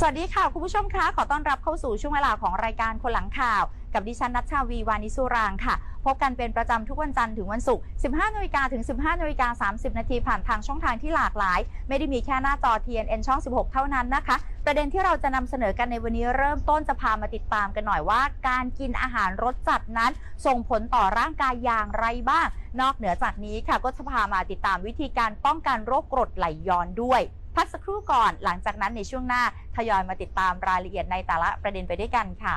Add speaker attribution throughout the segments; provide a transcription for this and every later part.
Speaker 1: สวัสดีค่ะ คุณผู้ชมคะขอต้อนรับเข้าสู่ช่วงเวลาของรายการคนหลังข่าว กับดิฉันนัชชาวีวานิสุรางค่ะ พบกันเป็นประจำทุกวันจันทร์ถึงวันศุกร์ 15นาฬิกาถึง 15นาฬิกา30 นาทีผ่านทางช่องทางที่หลากหลาย ไม่ได้มีแค่หน้าจอ TNN ช่อง 16 เท่านั้นนะคะ ประเด็นที่เราจะนำเสนอกันในวันนี้เริ่มต้นจะพามาติดตามกันหน่อยว่า การกินอาหารรสจัดนั้น ส่งผลต่อร่างกายอย่างไรบ้าง นอกเหนือจากนี้ค่ะก็จะพามาติดตามวิธีการป้องกันโรคกรดไหลย้อนด้วย พักสักครู่ก่อน หลังจากนั้นในช่วงหน้าทยอยมาติดตามรายละเอียดในแต่ละประเด็นไปด้วยกันค่ะ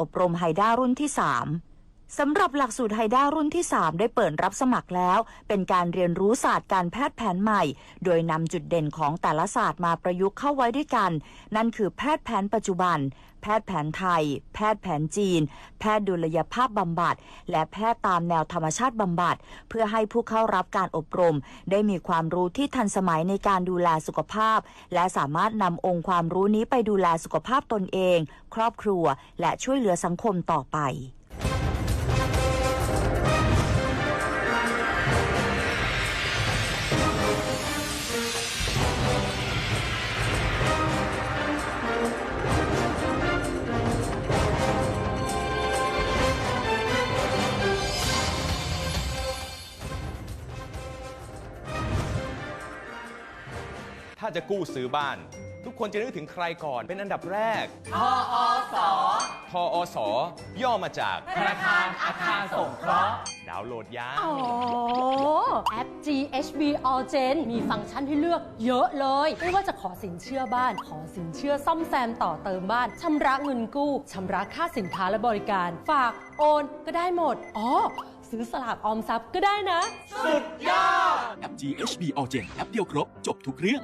Speaker 1: อบรมไฮด้ารุ่นที่ 3 สำหรับหลักสูตรไฮด้ารุ่นที่ 3 ได้เปิดรับสมัครแล้ว เป็นการเรียนรู้ศาสตร์การแพทย์แผนใหม่ โดยนำจุดเด่นของแต่ละศาสตร์มาประยุกต์เข้าไว้ด้วยกัน นั่นคือแพทย์แผนปัจจุบัน แพทย์แผนไทย แพทย์แผนจีน แพทย์ดุลยภาพบำบัด และแพทย์ตามแนวธรรมชาติบำบัด เพื่อให้ผู้เข้ารับการอบรม ได้มีความรู้ที่ทันสมัยในการดูแลสุขภาพ และสามารถนำองค์ความรู้นี้ไปดูแลสุขภาพตนเอง ครอบครัว และช่วยเหลือสังคมต่อไป
Speaker 2: จะกู้ซื้อบ้าน ทุกคนจะนึกถึงใครก่อนเป็นอันดับแรก
Speaker 3: ทอส
Speaker 2: ทออสย่อมาจาก
Speaker 3: ธนาคารอาคารสงเคราะห์
Speaker 2: ดาวน์โหลดยา
Speaker 4: อ๋อแอป GHB All Gen มีฟังก์ชันให้เลือกเยอะเลย ไม่ว่าจะขอสินเชื่อบ้าน ขอสินเชื่อซ่อมแซมต่อเติมบ้าน ชำระเงินกู้ชำระค่าสินค้าและบริการ ฝากโอนก็ได้หมด อ๋อ ซื้อสลากออมทรัพย์ก็ได้นะ
Speaker 5: แอป GHB All Gen แอปเดียวครบ จบทุกเรื่อง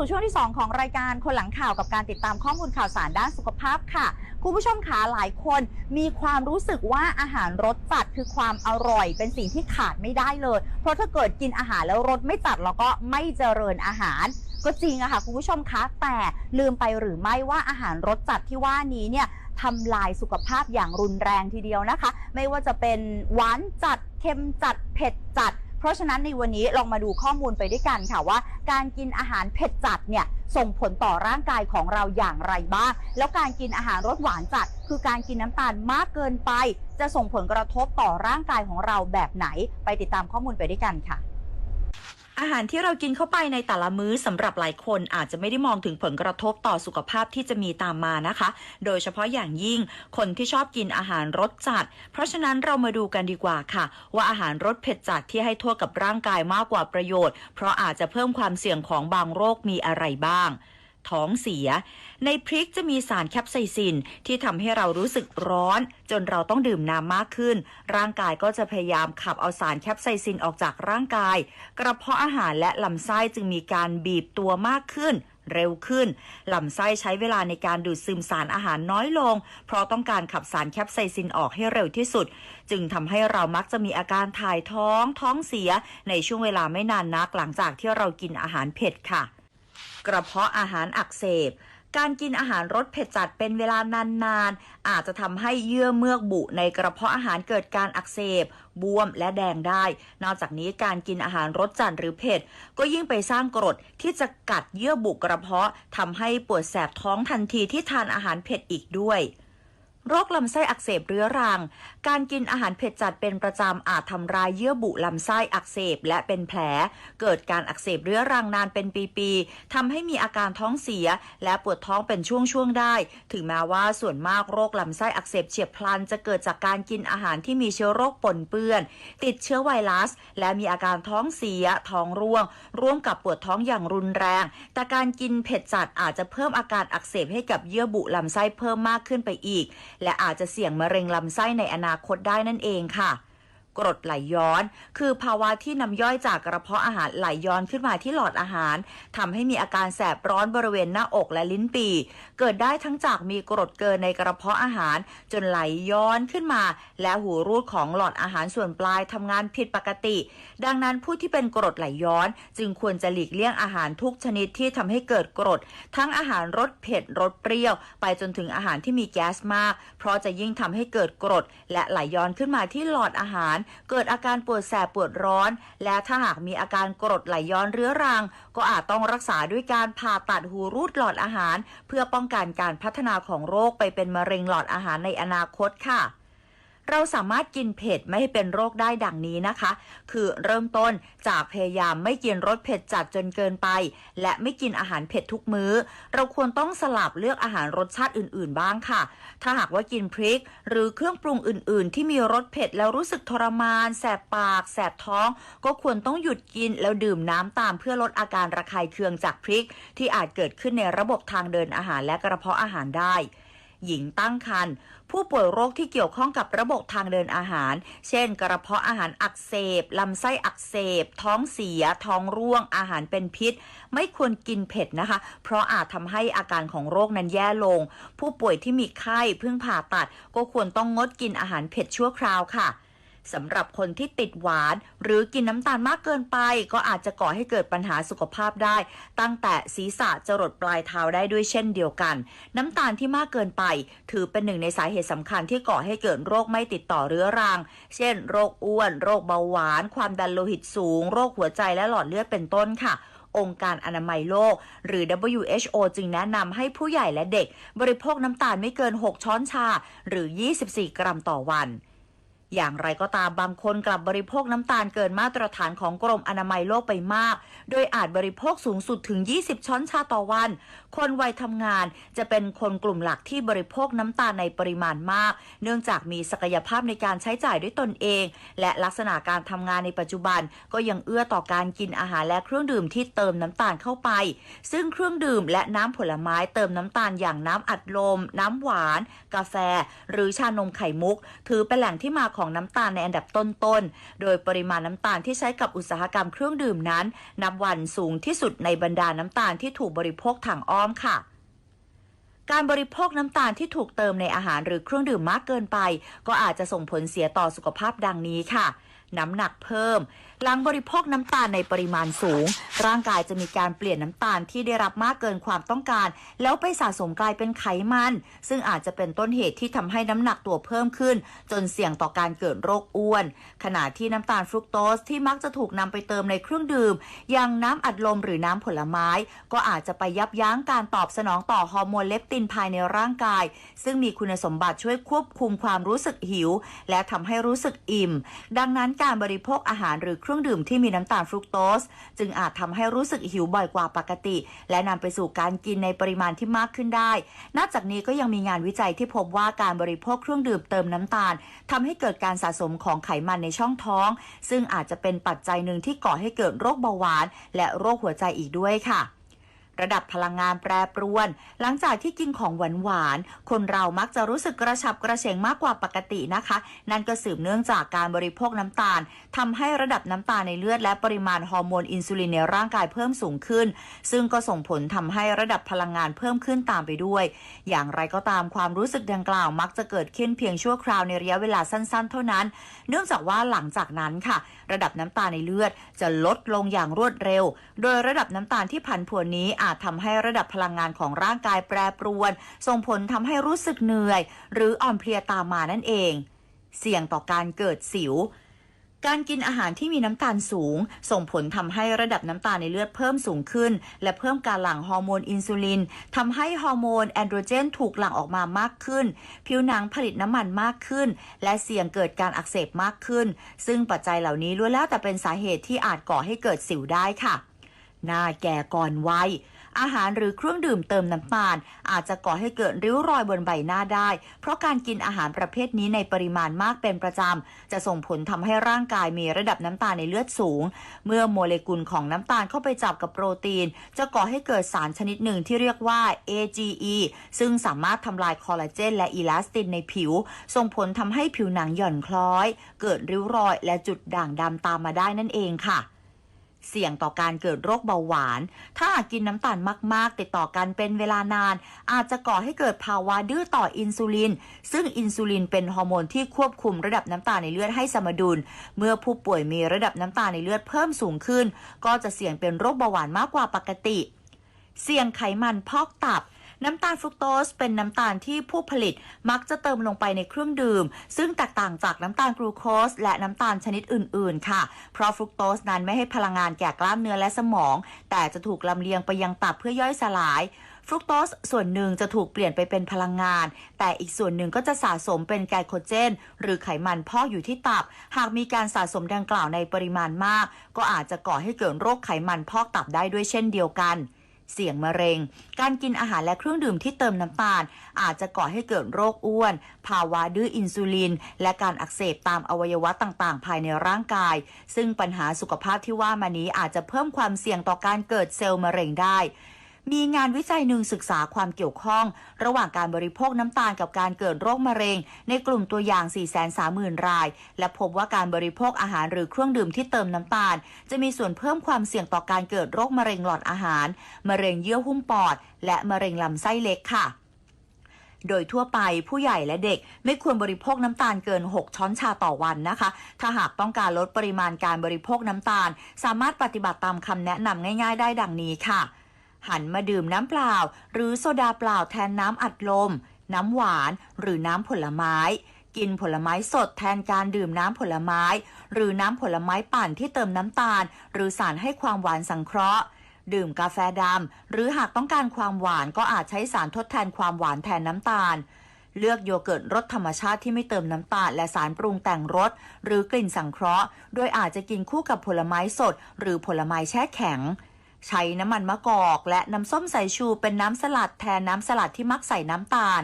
Speaker 1: สู่ช่วงที่ 2 ของรายการคนหลังข่าวกับการติดตามข้อมูลข่าวสารด้านสุขภาพค่ะ คุณผู้ชมขาหลายคนมีความรู้สึกว่าอาหารรสจัดคือความอร่อย เป็นสิ่งที่ขาดไม่ได้เลย เพราะถ้าเกิดกินอาหารแล้วรสไม่จัดแล้วก็ไม่เจริญอาหารก็จริงอะค่ะคุณผู้ชมคะแต่ลืมไปหรือไม่ว่าอาหารรสจัดที่ว่านี้เนี่ยทำลายสุขภาพอย่างรุนแรงทีเดียวนะคะ ไม่ว่าจะเป็นหวานจัดเค็มจัดเผ็ดจัด เพราะฉะนั้นในวันนี้ลองมาดูข้อมูลไปด้วยกันค่ะว่า การกินอาหารเผ็ดจัดเนี่ย
Speaker 6: ส่งผลต่อร่างกายของเราอย่างไรบ้าง แล้วการกินอาหารรสหวานจัด คือการกินน้ำตาลมากเกินไป จะส่งผลกระทบต่อร่างกายของเราแบบไหน ไปติดตามข้อมูลไปด้วยกันค่ะ
Speaker 1: อาหารที่เรากินเข้าไปในแต่ละมื้อสำหรับหลายคนอาจจะไม่ได้มองถึงผลกระทบต่อสุขภาพที่จะมีตามมานะคะ โดยเฉพาะอย่างยิ่งคนที่ชอบกินอาหารรสจัด เพราะฉะนั้นเรามาดูกันดีกว่าค่ะ ว่าอาหารรสเผ็ดจัดที่ให้โทษกับร่างกายมากกว่าประโยชน์ เพราะอาจจะเพิ่มความเสี่ยงของบางโรคมีอะไรบ้าง ท้องเสีย ในพริกจะมีสารแคปไซซินที่ทำให้เรารู้สึกร้อน จนเราต้องดื่มน้ำมากขึ้น ร่างกายก็จะพยายามขับเอาสารแคปไซซินออกจากร่างกาย กระเพาะอาหารและลำไส้จึงมีการบีบตัวมากขึ้นเร็วขึ้น ลำไส้ใช้เวลาในการดูดซึมสารอาหารน้อยลง เพราะต้องการขับสารแคปไซซินออกให้เร็วที่สุด จึงทำให้เรามักจะมีอาการถ่ายท้องท้องเสียในช่วงเวลาไม่นานนักหลังจากที่เรากินอาหารเผ็ดค่ะ กระเพาะอาหารอักเสบ การกินอาหารรสเผ็ดจัดเป็นเวลานานๆ อาจจะทำให้เยื่อเมือกบุในกระเพาะอาหารเกิดการอักเสบบวมและแดงได้ นอกจากนี้การกินอาหารรสจัดหรือเผ็ด ก็ยิ่งไปสร้างกรดที่จะกัดเยื่อบุกระเพาะทำให้ปวดแสบท้องทันทีที่ทานอาหารเผ็ดอีกด้วย โรคลำไส้อักเสบเรื้อรัง การกินอาหารเผ็ดจัดเป็นประจำอาจทำร้ายเยื่อบุลำไส้อักเสบและเป็นแผล เกิดการอักเสบเรื้อรังนานเป็นปีๆทำให้มีอาการท้องเสีย และปวดท้องเป็นช่วงๆได้ ถึงแม้ว่าส่วนมากโรคลำไส้อักเสบเฉียบพลัน จะเกิดจากการกินอาหารที่มีเชื้อโรคปนเปื้อน ติดเชื้อไวรัส และมีอาการท้องเสีย ท้องร่วง ร่วมกับปวดท้องอย่างรุนแรง แต่การกินเผ็ดจัดอาจจะเพิ่มอาการอักเสบให้กับเยื่อบุลำไส้เพิ่มมากขึ้นไปอีกและอาจจะเสี่ยงมะเร็งลำไส้ในอนาคตได้นั่นเองค่ะกรดไหลย้อน คือภาวะที่น้ำย่อยจากกระเพาะอาหารไหลย้อนขึ้นมาที่หลอดอาหารทำให้มีอาการแสบร้อนบริเวณหน้าอกและลิ้นปี เกิดได้ทั้งจากมีกรดเกินในกระเพาะอาหาร จนไหลย้อนขึ้นมา และหูรูดของหลอดอาหารส่วนปลายทำงานผิดปกติ ดังนั้นผู้ที่เป็นกรดไหลย้อน จึงควรจะหลีกเลี่ยงอาหารทุกชนิดที่ทำให้เกิดกรด ทั้งอาหารรสเผ็ดรสเปรี้ยว ไปจนถึงอาหารที่มีแก๊สมาก เพราะจะยิ่งทำให้เกิดกรด และไหลย้อนขึ้นมาที่หลอดอาหาร เกิดอาการปวดแสบปวดร้อน และถ้าหากมีอาการกรดไหลย้อนเรื้อรัง ก็อาจต้องรักษาด้วยการผ่าตัดหูรูดหลอดอาหาร เพื่อป้องกันการพัฒนาของโรคไปเป็นมะเร็งหลอดอาหารในอนาคตค่ะ เราสามารถกินเผ็ดไม่ให้เป็นโรคได้ดังนี้นะคะ คือเริ่มต้นจากพยายามไม่กินรสเผ็ดจัดจนเกินไป และไม่กินอาหารเผ็ดทุกมื้อ เราควรต้องสลับเลือกอาหารรสชาติอื่น ๆ บ้างค่ะ ถ้าหากว่ากินพริก หรือเครื่องปรุงอื่น ๆ ที่มีรสเผ็ดแล้วรู้สึกทรมาน แสบปาก แสบท้อง ก็ควรต้องหยุดกินแล้วดื่มน้ำตามเพื่อลดอาการระคายเคืองจากพริก ที่อาจเกิดขึ้นในระบบทางเดินอาหารและกระเพาะอาหารได้ หญิงตั้งครรภ์ผู้ป่วยโรคที่เกี่ยวข้องกับระบบทางเดินอาหาร เช่น กระเพาะอาหารอักเสบ ลำไส้อักเสบ ท้องเสีย ท้องร่วง อาหารเป็นพิษ ไม่ควรกินเผ็ดนะคะ เพราะอาจทำให้อาการของโรคนั้นแย่ลง ผู้ป่วยที่มีไข้เพิ่งผ่าตัด ก็ควรต้องงดกินอาหารเผ็ดชั่วคราวค่ะ สำหรับคนที่ติดหวาน หรือกินน้ำตาลมากเกินไป ก็อาจจะก่อให้เกิดปัญหาสุขภาพได้ ตั้งแต่ศีรษะจรดปลายเท้าได้ด้วยเช่นเดียวกัน น้ำตาลที่มากเกินไป ถือเป็นหนึ่งในสาเหตุสำคัญที่ก่อให้เกิดโรคไม่ติดต่อเรื้อรัง เช่น โรคอ้วน โรคเบาหวาน ความดันโลหิตสูง โรคหัวใจและหลอดเลือดเป็นต้นค่ะองค์การอนามัยโลก หรือ WHO จึงแนะนำให้ผู้ใหญ่และเด็ก บริโภคน้ำตาลไม่เกิน 6 ช้อนชา หรือ 24 กรัมต่อวัน อย่างไรก็ตามบางคนกลับบริโภคน้ำตาลเกินมาตรฐานของกรมอนามัยโลกไปมาก โดยอาจบริโภคสูงสุดถึง 20 ช้อนชาต่อวัน คนวัยทำงานจะเป็นคนกลุ่มหลักที่บริโภคน้ำตาลในปริมาณมาก เนื่องจากมีศักยภาพในการใช้จ่ายด้วยตนเอง และลักษณะการทำงานในปัจจุบัน ก็ยังเอื้อต่อการกินอาหารและเครื่องดื่มที่เติมน้ำตาลเข้าไป ซึ่งเครื่องดื่มและน้ำผลไม้เติมน้ำตาลอย่างน้ำอัดลม น้ำหวาน กาแฟ หรือชานมไข่มุก ถือเป็นแหล่งที่มาของน้ำตาลในอันดับต้นๆ โดยปริมาณน้ำตาลที่ใช้กับอุตสาหกรรมเครื่องดื่มนั้น นับวันสูงที่สุดในบรรดาน้ำตาลที่ถูกบริโภคทางอ้อมค่ะการบริโภคน้ำตาลที่ถูกเติมในอาหารหรือเครื่องดื่มมากเกินไป ก็อาจจะส่งผลเสียต่อสุขภาพดังนี้ค่ะ น้ำหนักเพิ่มหลังบริโภคน้ำตาลในปริมาณสูง ร่างกายจะมีการเปลี่ยนน้ำตาลที่ได้รับมากเกินความต้องการ แล้วไปสะสมกลายเป็นไขมัน ซึ่งอาจจะเป็นต้นเหตุที่ทำให้น้ำหนักตัวเพิ่มขึ้น จนเสี่ยงต่อการเกิดโรคอ้วน ขณะที่น้ำตาลฟรุกโตสที่มักจะถูกนำไปเติมในเครื่องดื่ม อย่างน้ำอัดลมหรือน้ำผลไม้ ก็อาจจะไปยับยั้งการตอบสนองต่อฮอร์โมนเลปตินภายในร่างกาย ซึ่งมีคุณสมบัติช่วยควบคุมความรู้สึกหิว และทำให้รู้สึกอิ่ม ดังนั้นการบริโภคอาหารหรือเครื่องดื่มที่มีน้ำตาลฟรุกโตส จึงอาจทำให้รู้สึกหิวบ่อยกว่าปกติ และนำไปสู่การกินในปริมาณที่มากขึ้นได้ นอกจากนี้ก็ยังมีงานวิจัยที่พบว่าการบริโภคเครื่องดื่มเติมน้ำตาลทำให้เกิดการสะสมของไขมันในช่องท้อง ซึ่งอาจจะเป็นปัจจัยหนึ่งที่ก่อให้เกิดโรคเบาหวาน และโรคหัวใจอีกด้วยค่ะ ระดับพลังงานแปรปรวน หลังจากที่กินของหวานหวานคนเรามักจะรู้สึกกระฉับกระเฉงมากกว่าปกตินะคะ นั่นก็สืบเนื่องจากการบริโภคน้ำตาลทำให้ระดับน้ำตาลในเลือดและปริมาณฮอร์โมนอินซูลินในร่างกายเพิ่มสูงขึ้น ซึ่งก็ส่งผลทำให้ระดับพลังงานเพิ่มขึ้นตามไปด้วย อย่างไรก็ตามความรู้สึกดังกล่าวมักจะเกิดขึ้นเพียงชั่วคราวในระยะเวลาสั้น ๆ เท่านั้น เนื่องจากว่าหลังจากนั้นค่ะ ระดับน้ำตาลในเลือดจะลดลงอย่างรวดเร็ว โดยระดับน้ำตาลที่ผันผวนนี้อาจทำให้ระดับพลังงานของร่างกายแปรปรวน ส่งผลทำให้รู้สึกเหนื่อย หรืออ่อนเพลียตามมานั่นเอง เสี่ยงต่อการเกิดสิวการกินอาหารที่มีน้ำตาลสูง ส่งผลทำให้ระดับน้ำตาลในเลือดเพิ่มสูงขึ้น และเพิ่มการหลั่งฮอร์โมนอินซูลินทำให้ฮอร์โมนแอนโดรเจนถูกหลั่งออกมามากขึ้น ผิวหนังผลิตน้ำมันมากขึ้น และเสี่ยงเกิดการอักเสบมากขึ้น ซึ่งปัจจัยเหล่านี้ล้วนแล้วแต่เป็นสาเหตุที่อาจก่อให้เกิดสิวได้ค่ะ หน้าแก่ก่อนวัย อาหารหรือเครื่องดื่มเติมน้ำตาล อาจจะก่อให้เกิดริ้วรอยบนใบหน้าได้ เพราะการกินอาหารประเภทนี้ในปริมาณมากเป็นประจำ จะส่งผลทำให้ร่างกายมีระดับน้ำตาลในเลือดสูง เมื่อโมเลกุลของน้ำตาลเข้าไปจับกับโปรตีน จะก่อให้เกิดสารชนิดหนึ่งที่เรียกว่า AGE ซึ่งสามารถทำลายคอลลาเจนและอีลาสตินในผิว ส่งผลทำให้ผิวหนังหย่อนคล้อย เกิดริ้วรอยและจุดด่างดำตามมาได้นั่นเองค่ะ เสี่ยงต่อการเกิดโรคเบาหวาน ถ้าหากกินน้ำตาลมาก ๆ ติดต่อกันเป็นเวลานาน อาจจะก่อให้เกิดภาวะดื้อต่ออินซูลิน ซึ่งอินซูลินเป็นฮอร์โมนที่ควบคุมระดับน้ำตาลในเลือดให้สมดุล เมื่อผู้ป่วยมีระดับน้ำตาลในเลือดเพิ่มสูงขึ้น ก็จะเสี่ยงเป็นโรคเบาหวานมากกว่าปกติ เสี่ยงไขมันพอกตับ น้ำตาลฟรุกโตสเป็นน้ำตาลที่ผู้ผลิตมักจะเติมลงไปในเครื่องดื่ม ซึ่งแตกต่างจากน้ำตาลกลูโคส และน้ำตาลชนิดอื่น ๆ ค่ะ เพราะฟรุกโตสนั้นไม่ให้พลังงานแก่กล้ามเนื้อและสมอง แต่จะถูกลำเลียงไปยังตับเพื่อย่อยสลายฟรุกโตสส่วนหนึ่งจะถูกเปลี่ยนไปเป็นพลังงาน แต่อีกส่วนหนึ่งก็จะสะสมเป็นไกลโคเจน หรือไขมันพอกอยู่ที่ตับ หากมีการสะสมดังกล่าวในปริมาณมาก ก็อาจจะก่อให้เกิดโรคไขมันพอกตับได้ด้วยเช่นเดียวกัน เสี่ยงมะเร็ง การกินอาหารและเครื่องดื่มที่เติมน้ำตาล อาจจะก่อให้เกิดโรคอ้วน ภาวะดื้ออินซูลิน และการอักเสบตามอวัยวะต่างๆ ภายในร่างกาย ซึ่งปัญหาสุขภาพที่ว่ามานี้อาจจะเพิ่มความเสี่ยงต่อการเกิดเซลล์มะเร็งได้ มีงานวิจัยหนึ่งศึกษาความเกี่ยวข้อง ระหว่างการบริโภคน้ำตาลกับการเกิดโรคมะเร็ง ในกลุ่มตัวอย่าง 430,000 ราย และพบว่าการบริโภคอาหารหรือเครื่องดื่มที่เติมน้ำตาล จะมีส่วนเพิ่มความเสี่ยงต่อการเกิดโรคมะเร็งหลอดอาหาร มะเร็งเยื่อหุ้มปอด และมะเร็งลำไส้เล็กค่ะโดยทั่วไปผู้ใหญ่และเด็กไม่ควรบริโภคน้ำตาลเกิน 6 ช้อนชาต่อวันนะคะ ถ้าหากต้องการลดปริมาณการบริโภคน้ำตาล สามารถปฏิบัติตามคำแนะนำง่าย ๆ ได้ดังนี้ค่ะ หันมาดื่มน้ำเปล่า หรือโซดาเปล่าแทนน้ำอัดลม น้ำหวานหรือน้ำผลไม้ กินผลไม้สดแทนการดื่มน้ำผลไม้ หรือน้ำผลไม้ปั่นที่เติมน้ำตาล หรือสารให้ความหวานสังเคราะห์ ดื่มกาแฟดำหรือหากต้องการความหวานก็อาจใช้สารทดแทนความหวานแทนน้ำตาลเลือกโยเกิร์ตรสธรรมชาติที่ไม่เติมน้ำตาลและสารปรุงแต่งรสหรือกลิ่นสังเคราะห์ โดยอาจจะกินคู่กับผลไม้สด หรือผลไม้แช่แข็ง ใช้น้ำมันมะกอก และน้ำส้มสายชูเป็นน้ำสลัดแทนน้ำสลัดที่มักใส่น้ำตาล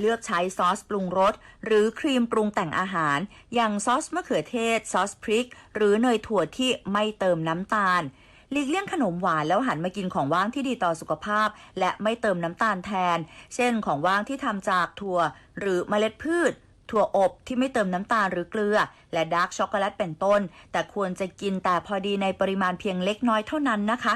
Speaker 1: เลือกใช้ซอสปรุงรส หรือครีมปรุงแต่งอาหาร อย่างซอสมะเขือเทศ ซอสพริก หรือเนยถั่วที่ไม่เติมน้ำตาลหลีกเลี่ยงขนมหวานแล้วหันมากินของว่างที่ดีต่อสุขภาพ และไม่เติมน้ำตาลแทน เช่นของว่างที่ทำจากถั่ว หรือเมล็ดพืช ถั่วอบที่ไม่เติมน้ำตาลหรือเกลือ และดาร์กช็อกโกแลตเป็นต้น แต่ควรจะกินแต่พอดีในปริมาณเพียงเล็กน้อยเท่านั้นนะคะ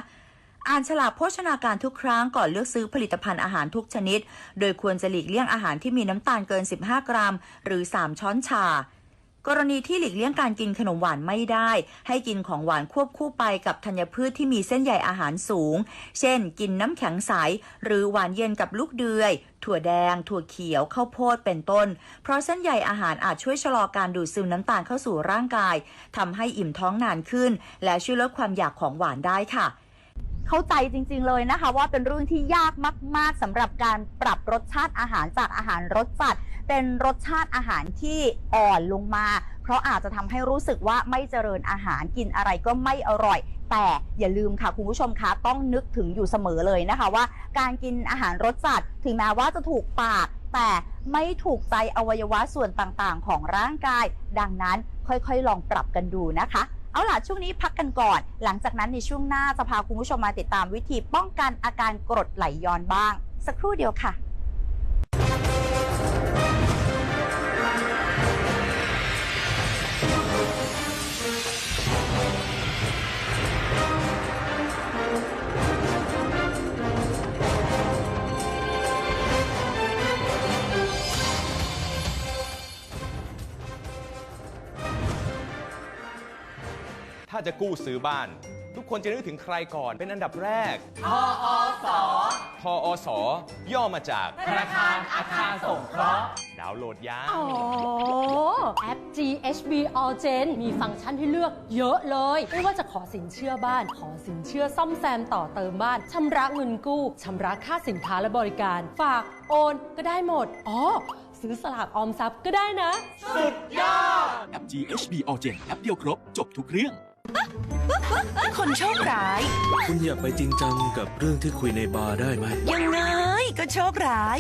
Speaker 1: อ่านฉลากโภชนาการทุกครั้งก่อนเลือกซื้อผลิตภัณฑ์อาหารทุกชนิด โดยควรจะหลีกเลี่ยงอาหารที่มีน้ำตาลเกิน 15 กรัม หรือ 3 ช้อนชา กรณีที่หลีกเลี่ยงการกินขนมหวานไม่ได้ ให้กินของหวานควบคู่ไปกับธัญพืชที่มีเส้นใยอาหารสูง เช่น กินน้ำแข็งใส หรือหวานเย็นกับลูกเดือย ถั่วแดง ถั่วเขียว ข้าวโพด เป็นต้น เพราะเส้นใยอาหารอาจช่วยชะลอการดูดซึมน้ำตาลเข้าสู่ร่างกาย ทำให้อิ่มท้องนานขึ้น และช่วยลดความอยากของหวานได้ค่ะ
Speaker 6: เข้าใจจริงๆเลยนะคะ ว่าเป็นเรื่องที่ยากมาก ๆสำหรับการปรับรสชาติอาหารจากอาหารรสจัด เป็นรสชาติอาหารที่อ่อนลงมา เพราะอาจจะทำให้รู้สึกว่าไม่เจริญอาหารกินอะไรก็ไม่อร่อย แต่อย่าลืมค่ะคุณผู้ชมคะต้องนึกถึงอยู่เสมอเลยนะคะว่า การกินอาหารรสจัดถึงแม้ว่าจะถูกปากแต่ไม่ถูกใจอวัยวะส่วนต่างๆ ของร่างกาย ดังนั้นค่อยๆ ลองปรับกันดูนะคะ เอาล่ะ ช่วงนี้พักกันก่อน หลังจากนั้นในช่วงหน้าจะพาคุณผู้ชมมาติดตามวิธีป้องกันอาการกรดไหลย้อนบ้าง สักครู่เดียวค่ะ
Speaker 2: ถ้าจะกู้ซื้อบ้าน ทุกคนจะนึกถึงใครก่อนเป็นอันดับแรก
Speaker 3: ทอส
Speaker 2: ทอสย่อมาจาก
Speaker 3: ธนาคารอาคารสงเคราะห์
Speaker 2: ดาวน์โหลดยา
Speaker 4: อ๋อ แอป GHB All Gen มีฟังก์ชันให้เลือกเยอะเลย ไม่ว่าจะขอสินเชื่อบ้าน ขอสินเชื่อซ่อมแซมต่อเติมบ้าน ชำระเงินกู้ ชำระค่าสินค้าและบริการ ฝาก โอน ก็ได้หมด อ๋อ ซื้อสลากออมทรัพย์ก็ได้นะ
Speaker 5: แอป GHB All Gen แอปเดียวครบ จบทุกเรื่อง
Speaker 7: คนโชคร้าย
Speaker 8: คุณอย่าไปจริงจังกับเรื่องที่คุยในบาร์ได้ไหม
Speaker 7: ยังไงก็โชคร้าย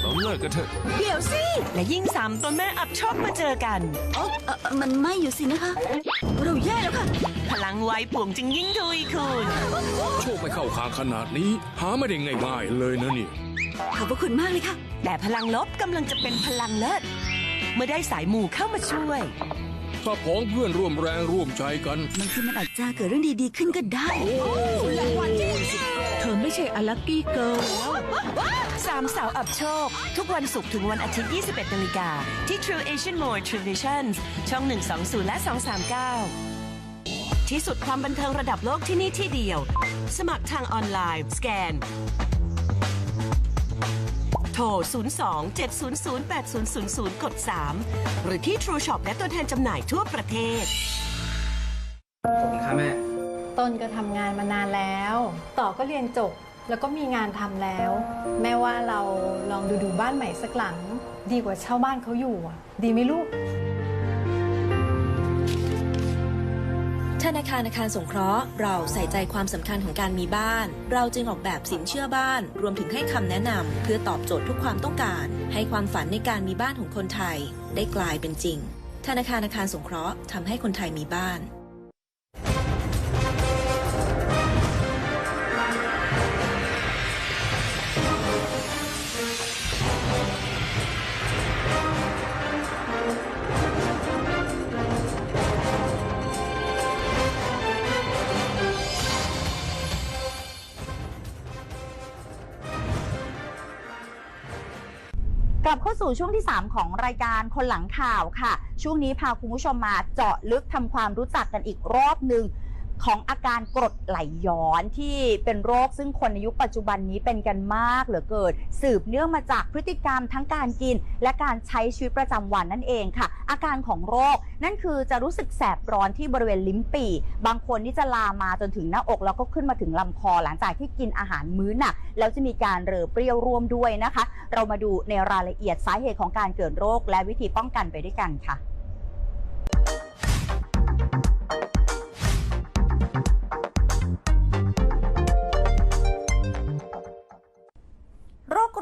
Speaker 8: เราเลิกกันเถอะ
Speaker 7: เดี๋ยวสิ และยิ่งสามตัวแม่อับโชคมาเจอกันเออเอ่อมันไม่อยู่สินะคะ เราแย่แล้วค่ะ พลังไว้ป่วงจึงยิ่งทวีคูณ
Speaker 8: โชคไม่เข้าข้างขนาดนี้ หาไม่ได้ง่ายๆเลยนะนี่
Speaker 7: ขอบพระคุณมากเลยค่ะ แต่พลังลบกำลังจะเป็นพลังเลิศ เมื่อได้สายหมู่เข้ามาช่วย
Speaker 8: ถ้าพ้องเพื่อนร่วมแรงร่วมใจกัน
Speaker 7: บางทีมันอาจจะเกิดเรื่องดีๆขึ้นก็ได้เธอไม่ใช่อลักกี้เกิร์ลสามสาวอับโชค ทุกวันศุกร์ถึงวันอาทิตย์ 21นาฬิกาที่ True Asian More Traditions ช่อง 120 และ 239 ที่สุดความบันเทิงระดับโลกที่นี่ที่เดียว สมัครทางออนไลน์ สแกน โทร 02 700 8000 กด 3 หรือที่ True Shop และตัวแทนจำหน่ายทั่วประเทศ
Speaker 3: ขอบคุณค่ะแม่
Speaker 9: ต้นก็ทำงานมานานแล้ว ต่อก็เรียนจบแล้วก็มีงานทำแล้ว แม่ว่าเราลองดูดูบ้านใหม่สักหลัง ดีกว่าเช่าบ้านเขาอยู่อะดีไหมลูก
Speaker 10: ธนาคารอาคารสงเคราะห์ เราใส่ใจความสำคัญของการมีบ้าน เราจึงออกแบบสินเชื่อบ้าน รวมถึงให้คำแนะนำเพื่อตอบโจทย์ทุกความต้องการ ให้ความฝันในการมีบ้านของคนไทย ได้กลายเป็นจริง ธนาคารอาคารสงเคราะห์ทำให้คนไทยมีบ้านา
Speaker 6: สู่ช่วงที่ 3 ของรายการคนหลังข่าวค่ะ ช่วงนี้พาคุณผู้ชมมาเจาะลึกทำความรู้จักกันอีกรอบหนึ่ง ของอาการกรดไหลย้อนที่เป็นโรคซึ่งคนในยุคปัจจุบันนี้เป็นกันมากเหลือเกินสืบเนื่องมาจากพฤติกรรมทั้งการกิน และการใช้ชีวิตประจำวันนั่นเองค่ะ อาการของโรคนั่นคือจะรู้สึกแสบร้อนที่บริเวณลิ้นปี่ บางคนนี่จะลามาจนถึงหน้าอกแล้วก็ขึ้นมาถึงลำคอหลังจากที่กินอาหารมื้อหนักแล้วจะมีการเรอเปรี้ยวร่วมด้วยนะคะ เรามาดูในรายละเอียดสาเหตุของการเกิดโรค และวิธีป้องกันไปด้วยกันค่ะ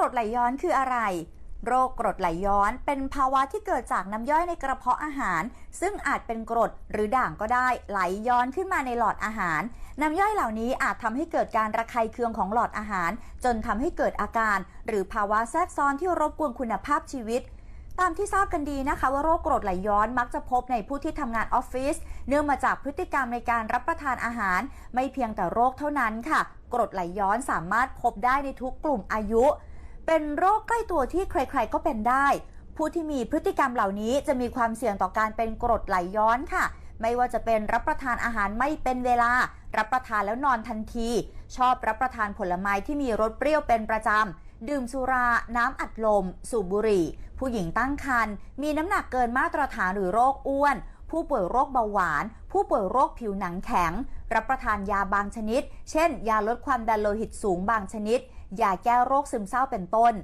Speaker 6: รคกรดไหลย้อนคืออะไร โรคกรดไหลย้อนเป็นภาวะที่เกิดจากน้ำย่อยในกระเพาะอาหาร ซึ่งอาจเป็นกรดหรือด่างก็ได้ไหลย้อนขึ้นมาในหลอดอาหาร น้ำย่อยเหล่านี้อาจทำให้เกิดการระคายเคืองของหลอดอาหาร จนทำให้เกิดอาการ หรือภาวะแทรกซ้อนที่รบกวนคุณภาพชีวิตตามที่ทราบกันดีนะคะว่าโรคกรดไหลย้อนมักจะพบในผู้ที่ทำงานออฟฟิศเนื่องมาจากพฤติกรรมในการรับประทานอาหาร ไม่เพียงแต่โรคเท่านั้นค่ะ กรดไหลย้อนสามารถพบได้ในทุกกลุ่มอายุ เป็นโรคใกล้ตัวที่ใครๆก็เป็นได้ ผู้ที่มีพฤติกรรมเหล่านี้จะมีความเสี่ยงต่อการเป็นกรดไหลย้อนค่ะ ไม่ว่าจะเป็นรับประทานอาหารไม่เป็นเวลา รับประทานแล้วนอนทันที ชอบรับประทานผลไม้ที่มีรสเปรี้ยวเป็นประจำ ดื่มสุรา น้ำอัดลม สูบบุหรี่ ผู้หญิงตั้งครรภ์มีน้ำหนักเกินมาตรฐานหรือโรคอ้วน ผู้ป่วยโรคเบาหวาน ผู้ป่วยโรคผิวหนังแข็ง รับประทานยาบางชนิด เช่น ยาลดความดันโลหิตสูงบางชนิด ยาแก้โรคซึมเศร้าเป็นต้น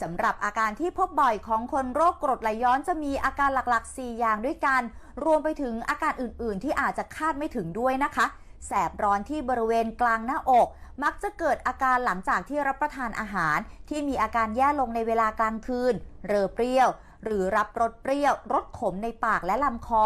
Speaker 6: สำหรับอาการที่พบบ่อยของคนโรคกรดไหลย้อนจะมีอาการหลักๆ 4 อย่างด้วยกัน รวมไปถึงอาการอื่นๆ ที่อาจจะคาดไม่ถึงด้วยนะคะ แสบร้อนที่บริเวณกลางหน้าอก มักจะเกิดอาการหลังจากที่รับประทานอาหาร ที่มีอาการแย่ลงในเวลากลางคืน เรอเปรี้ยว หรือรับรสเปรี้ยวรสขมในปากและลำคอ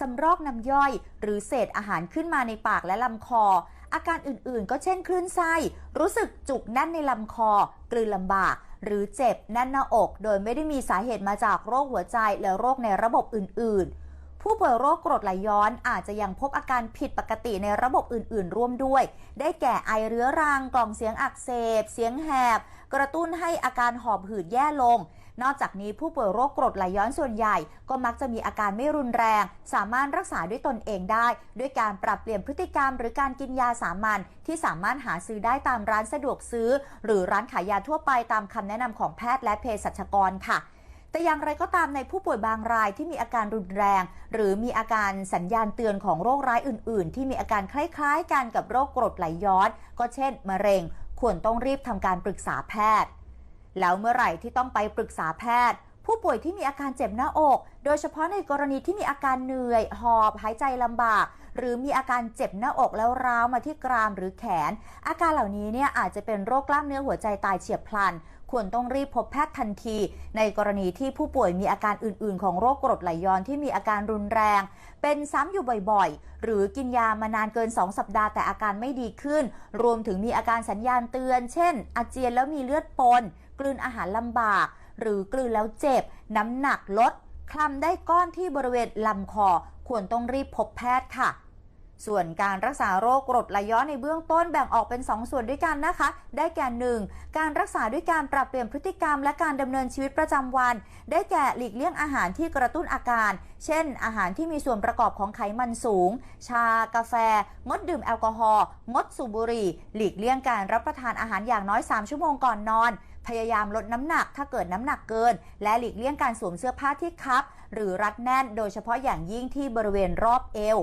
Speaker 6: สำรอกน้ำย่อย หรือเศษอาหารขึ้นมาในปากและลำคอ อาการอื่นๆ ก็เช่นคลื่นไส้ รู้สึกจุกแน่นในลำคอ กลืนลำบาก หรือเจ็บแน่นหน้าอก โดยไม่ได้มีสาเหตุมาจากโรคหัวใจและโรคในระบบอื่น ๆผู้ป่วยโรคกรดไหลย้อนอาจจะยังพบอาการผิดปกติในระบบอื่น ๆ ร่วมด้วย ได้แก่ไอเรื้อรัง กล่องเสียงอักเสบ เสียงแหบ กระตุ้นให้อาการหอบหืดแย่ลง นอกจากนี้ผู้ป่วยโรคกรดไหลย้อนส่วนใหญ่ ก็มักจะมีอาการไม่รุนแรง สามารถรักษาด้วยตนเองได้ ด้วยการปรับเปลี่ยนพฤติกรรม หรือการกินยาสามัญที่สามารถหาซื้อได้ตามร้านสะดวกซื้อ หรือร้านขายยาทั่วไปตามคำแนะนำของแพทย์และเภสัชกรค่ะแต่อย่างไรก็ตามในผู้ป่วยบางรายที่มีอาการรุนแรง หรือมีอาการสัญญาณเตือนของโรคร้ายอื่น ๆ ที่มีอาการคล้าย ๆ กันกับโรคกรดไหลย้อน ก็เช่น มะเร็ง ควรต้องรีบทำการปรึกษาแพทย์ แล้วเมื่อไหร่ที่ต้องไปปรึกษาแพทย์ ผู้ป่วยที่มีอาการเจ็บหน้าอก โดยเฉพาะในกรณีที่มีอาการเหนื่อย หอบ หายใจลำบาก หรือมีอาการเจ็บหน้าอกแล้วร้าวมาที่กรามหรือแขน อาการเหล่านี้เนี่ยอาจจะเป็นโรคกล้ามเนื้อหัวใจตายเฉียบพลันควรต้องรีบพบแพทย์ทันที ในกรณีที่ผู้ป่วยมีอาการอื่น ๆ ของโรคกรดไหลย้อนที่มีอาการรุนแรง เป็นซ้ำอยู่บ่อยๆ หรือกินยามานานเกิน 2 สัปดาห์แต่อาการไม่ดีขึ้น รวมถึงมีอาการสัญญาณเตือน เช่น อาเจียนแล้วมีเลือดปน กลืนอาหารลำบาก หรือกลืนแล้วเจ็บ น้ำหนักลด คลำได้ก้อนที่บริเวณลำคอ ควรต้องรีบพบแพทย์ค่ะ ส่วนการรักษาโรคกรดไหลย้อนในเบื้องต้นแบ่งออกเป็น 2 ส่วนด้วยกันนะคะ ได้แก่ 1. การรักษาด้วยการปรับเปลี่ยนพฤติกรรม และการดำเนินชีวิตประจำวัน ได้แก่หลีกเลี่ยงอาหารที่กระตุ้นอาการ เช่น อาหารที่มีส่วนประกอบของไขมันสูง ชา กาแฟ งดดื่มแอลกอฮอล์ งดสูบบุหรี่ หลีกเลี่ยงการรับประทานอาหารอย่างน้อย 3 ชั่วโมงก่อนนอน พยายามลดน้ำหนักถ้าเกิดน้ำหนักเกิน และหลีกเลี่ยงการสวมเสื้อผ้าที่คับ หรือรัดแน่นโดยเฉพาะอย่างยิ่งที่บริเวณรอบเอว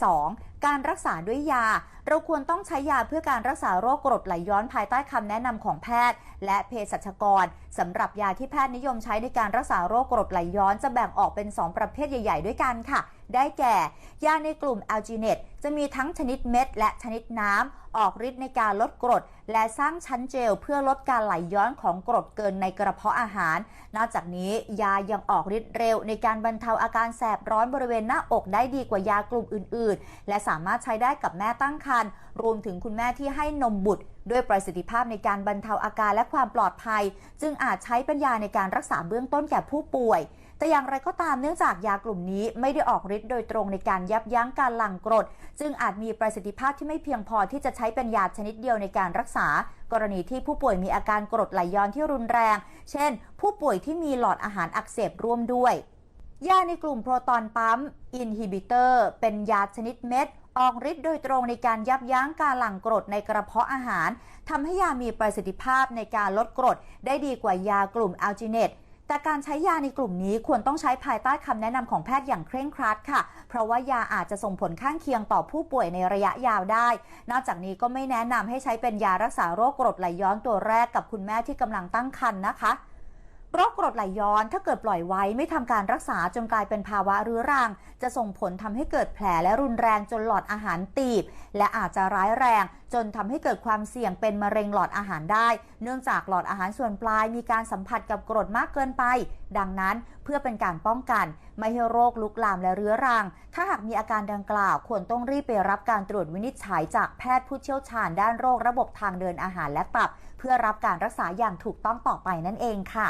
Speaker 6: 2. การรักษาด้วยยา เราควรต้องใช้ยาเพื่อการรักษาโรคกรดไหลย้อนภายใต้คำแนะนำของแพทย์ และเภสัชกรสำหรับยาที่แพทย์นิยมใช้ในการรักษาโรคกรดไหลย้อนจะแบ่งออกเป็น 2 ประเภทใหญ่ ๆ ด้วยกันค่ะ ได้แก่ ยาในกลุ่มแอลจีเนตจะมีทั้งชนิดเม็ด และชนิดน้ำออกฤทธิ์ในการลดกรด และสร้างชั้นเจล เพื่อลดการไหลย้อนของกรดเกินในกระเพาะอาหาร นอกจากนี้ยายังออกฤทธิ์เร็ว ในการบรรเทาอาการแสบร้อนบริเวณหน้าอกได้ดีกว่ายากลุ่มอื่น ๆ และสามารถใช้ได้กับแม่ตั้งครรภรวมถึงคุณแม่ที่ให้นมบุตร ด้วยประสิทธิภาพในการบรรเทาอาการและความปลอดภัย จึงอาจใช้เป็นยาในการรักษาเบื้องต้นแก่ผู้ป่วย แต่อย่างไรก็ตามเนื่องจากยากลุ่มนี้ไม่ได้ออกฤทธิ์โดยตรงในการยับยั้งการหลั่งกรด จึงอาจมีประสิทธิภาพที่ไม่เพียงพอที่จะใช้เป็นยาชนิดเดียวในการรักษา กรณีที่ผู้ป่วยมีอาการกรดไหลย้อนที่รุนแรง เช่น ผู้ป่วยที่มีหลอดอาหารอักเสบร่วมด้วยยาในกลุ่มโปรตอนปั๊มอินฮิบิเตอร์ เป็นยาชนิดเม็ด ออกฤทธิ์โดยตรงในการยับยั้งการหลั่งกรดในกระเพาะอาหารทำให้ยามีประสิทธิภาพในการลดกรด ได้ดีกว่ายากลุ่มอัลจิเนตแต่การใช้ยาในกลุ่มนี้ควรต้องใช้ภายใต้คำแนะนำของแพทย์อย่างเคร่งครัดค่ะ เพราะว่ายาอาจจะส่งผลข้างเคียงต่อผู้ป่วยในระยะยาวได้ นอกจากนี้ก็ไม่แนะนำให้ใช้เป็นยารักษาโรคกรดไหลย้อนตัวแรกกับคุณแม่ที่กำลังตั้งครรภ์นะคะ โรคกรดไหลย้อนถ้าเกิดปล่อยไว้ไม่ทำการรักษาจนกลายเป็นภาวะเรื้อรัง จะส่งผลทำให้เกิดแผลและรุนแรงจนหลอดอาหารตีบ และอาจจะร้ายแรง จนทำให้เกิดความเสี่ยงเป็นมะเร็งหลอดอาหารได้ เนื่องจากหลอดอาหารส่วนปลายมีการสัมผัสกับกรดมากเกินไป ดังนั้นเพื่อเป็นการป้องกัน ไม่ให้โรคลุกลามและเรื้อรัง ถ้าหากมีอาการดังกล่าว ควรต้องรีบไปรับการตรวจวินิจฉัยจากแพทย์ผู้เชี่ยวชาญด้านโรคระบบทางเดินอาหารและตับ เพื่อรับการรักษาอย่างถูกต้องต่อไปนั่นเองค่ะ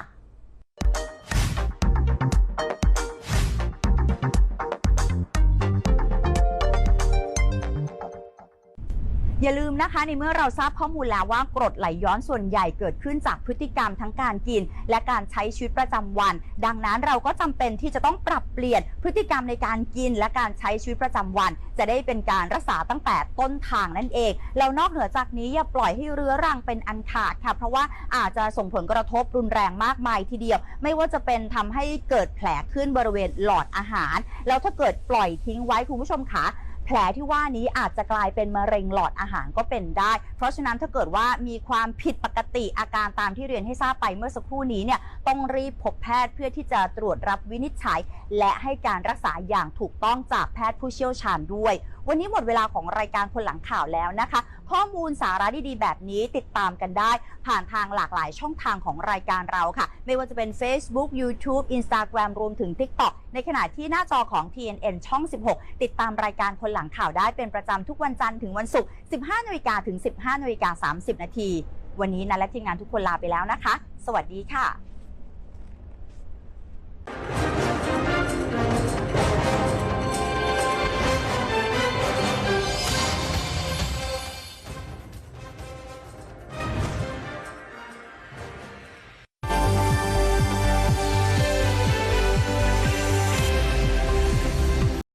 Speaker 6: อย่าลืมนะคะในเมื่อเราทราบข้อมูลแล้วว่ากรดไหลย้อนส่วนใหญ่เกิดขึ้นจากพฤติกรรมทั้งการกิน และการใช้ชีวิตประจำวัน ดังนั้นเราก็จำเป็นที่จะต้องปรับเปลี่ยนพฤติกรรมในการกินและการใช้ชีวิตประจำวัน จะได้เป็นการรักษาตั้งแต่ต้นทางนั่นเองแล้วนอกเหนือจากนี้อย่าปล่อยให้เรื้อรังเป็นอันขาดค่ะ เพราะว่าอาจจะส่งผลกระทบรุนแรงมากมายทีเดียว ไม่ว่าจะเป็นทำให้เกิดแผลขึ้นบริเวณหลอดอาหาร แล้วถ้าเกิดปล่อยทิ้งไว้คุณผู้ชมคะ แผลที่ว่านี้อาจจะกลายเป็นมะเร็งหลอดอาหารก็เป็นได้ เพราะฉะนั้นถ้าเกิดว่ามีความผิดปกติอาการตามที่เรียนให้ทราบไปเมื่อสักครู่นี้เนี่ยต้องรีบพบแพทย์เพื่อที่จะตรวจรับวินิจฉัย และให้การรักษาอย่างถูกต้องจากแพทย์ผู้เชี่ยวชาญด้วย วันนี้หมดเวลาของรายการคนหลังข่าวแล้วนะคะ ข้อมูลสาระดีๆ แบบนี้ติดตามกันได้ ผ่านทางหลากหลายช่องทางของรายการเราค่ะ ไม่ว่าจะเป็น Facebook YouTube Instagram รวมถึง TikTok ในขณะที่หน้าจอของ TNN ช่อง 16 ติดตามรายการคนหลังข่าวได้เป็นประจำทุกวันจันทร์ถึงวันศุกร์ 15นาฬิกาถึง 15นาฬิกา30 นาที วันนี้นันและทีมงานทุกคนลาไปแล้วนะคะ สวัสดีค่ะ